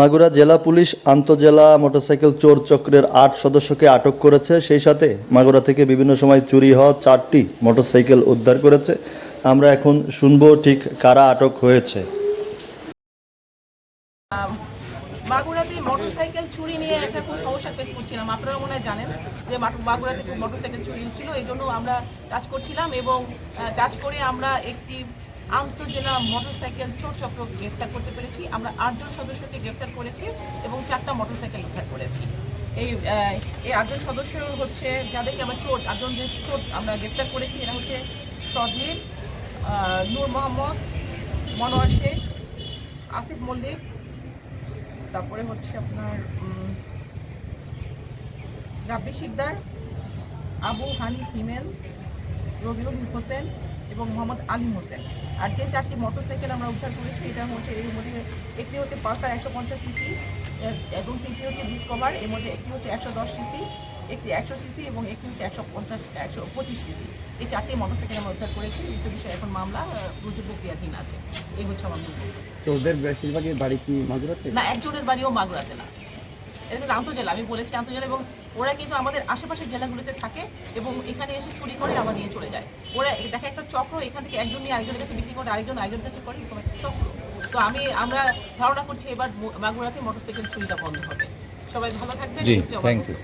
মাগুরা জেলা police আন্তজেলা motorcycle চোর চক্রের আট সদস্যকে আটক করেছে। সেই সাথে মাগুরা থেকে বিভিন্ন সময় চুরি হওয়া চারটি মোটরসাইকেল উদ্ধার করেছে। আমরা এখন শুনব ঠিক কারা আটক হয়েছে। মাগুরাতে মোটরসাইকেল চুরি নিয়ে একটা খুব সমস্যা ফেস করছিলাম। আপনারা মনে হয় জানেন যে মাগুরাতে মোটরসাইকেল চুরি হচ্ছিল, এই জন্য আমরা কাজ করছিলাম এবং কাজ করে আমরা একটি আন্তজেলা মোটরসাইকেল চোর চক্র গ্রেফতার করতে পেরেছি। আমরা আটজন সদস্যকে গ্রেফতার করেছি এবং চারটা মোটরসাইকেল উদ্ধার করেছি। এই এই আটজন সদস্য হচ্ছে যাদেরকে আমরা চোর, আটজন যে চোর আমরা গ্রেফতার করেছি, এরা হচ্ছে সজীব নূর মোহাম্মদ, মনোয়ার শেখ, আসিফ মল্লিক, তারপরে হচ্ছে আপনার রাব্বি শিকদার, আবু হানিফ হিমেল, রবিউল হোসেন এবং মোহাম্মদ আলী হোসেন। আর যে চারটি মোটরসাইকেল আমরা উদ্ধার করেছি এটা হচ্ছে এর মধ্যে একটি হচ্ছে পালসার একশো পঞ্চাশ সিসি এবং তিনটি হচ্ছে ডিসকভার এর মধ্যে একটি হচ্ছে একশো দশ সিসি একটি একশো সিসি এবং একটি হচ্ছে একশো পঞ্চাশ একশো পঁচিশ সিসি। এই চারটি মোটরসাইকেল আমরা উদ্ধার করেছি। এই বিষয়ে এখন মামলা রুজু প্রক্রিয়াধীন আছে। এই হচ্ছে আমার। চোরদের বেশিরভাগই বাড়ি কি মাগুরাতে? না একজনের বাড়িও মাগুরাতে না। এটা কিন্তু আন্তজেলা আমি বলেছি আন্তজেলা এবং ওরা কিন্তু আমাদের আশেপাশের জেলাগুলোতে থাকে এবং এখানে এসে চুরি করে আবার নিয়ে চলে যায়। ওরা দেখে একটা চক্র এখান থেকে একজন নিয়ে আরেকজনের কাছে বিক্রি করে আরেকজন আরেকজনের কাছে করে এরকম একটা চক্র। তো আমি আমরা ধারণা করছি এবার বাগুড়াতে মোটরসাইকেল সুবিধা বন্ধ হবে। সবাই ভালো থাকবেন। Thank you.